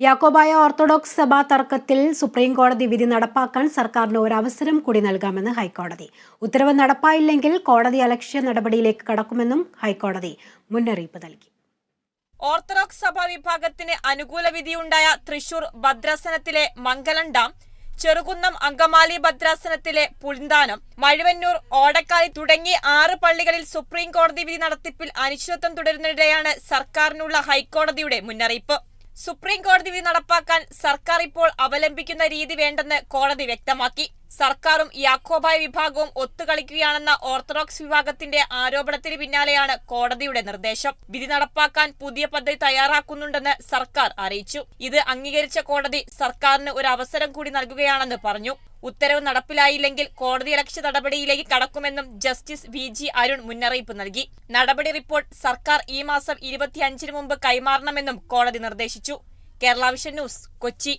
Yakobaya orthodox സഭാ തർക്കത്തിൽ supreme കോടതി വിധി നടപ്പാക്കാൻ സർക്കാരിന് ഒരു അവസരം കൂടി നൽകാമെന്ന് ഹൈക്കോടതി. ഉത്തരവ് നടപ്പായില്ലെങ്കിൽ കോടതി അലക്ഷ്യ നടപടിയിലേക്ക് കടക്കുമെന്നും ഹൈക്കോടതി മുന്നറിയിപ്പ് നൽകി. ഓർത്തഡോക്സ് സഭാ വിഭാഗത്തിന് അനുകൂല വിധിയുണ്ടായ തൃശൂർ ഭദ്രാസനത്തിലെ മംഗലം ഡാം ചെറുകുന്നം അങ്കമാലി ഭദ്രാസനത്തിലെ പുളിന്താനം മഴുവന്നൂർ ഓടക്കാലി തുടങ്ങി ആറ് പള്ളികളിൽ സുപ്രീം കോടതി വിധി നടത്തിപ്പിൽ അനിശ്ചിതത്വം തുടരുന്നതിനിടെയാണ് സർക്കാരിനുള്ള ഹൈക്കോടതിയുടെ മുന്നറിയിപ്പ്. സുപ്രീം കോടതി വിധി നടപ്പാക്കാൻ സർക്കാർ ഇപ്പോൾ അവലംബിക്കുന്ന രീതി വേണ്ടെന്ന് കോടതി വ്യക്തമാക്കി. സർക്കാരും യാക്കോബായ വിഭാഗവും ഒത്തുകളിക്കുകയാണെന്ന ഓർത്തഡോക്സ് വിഭാഗത്തിന്റെ ആരോപണത്തിന് പിന്നാലെയാണ് കോടതിയുടെ നിർദ്ദേശം. വിധി നടപ്പാക്കാൻ പുതിയ പദ്ധതി തയ്യാറാക്കുന്നുണ്ടെന്ന് സർക്കാർ അറിയിച്ചു. ഇത് അംഗീകരിച്ച കോടതി സർക്കാരിന് ഒരു അവസരം കൂടി നൽകുകയാണെന്ന് പറഞ്ഞു. ഉത്തരവ് നടപ്പിലായില്ലെങ്കിൽ കോടതിയലക്ഷ്യ നടപടിയിലേക്ക് കടക്കുമെന്നും ജസ്റ്റിസ് വി ജി അരുൺ മുന്നറിയിപ്പ് നൽകി. നടപടി റിപ്പോർട്ട് സർക്കാർ ഈ മാസം ഇരുപത്തിയഞ്ചിന് മുമ്പ് കൈമാറണമെന്നും കോടതി നിർദ്ദേശിച്ചു. Kerala vision news Kochi.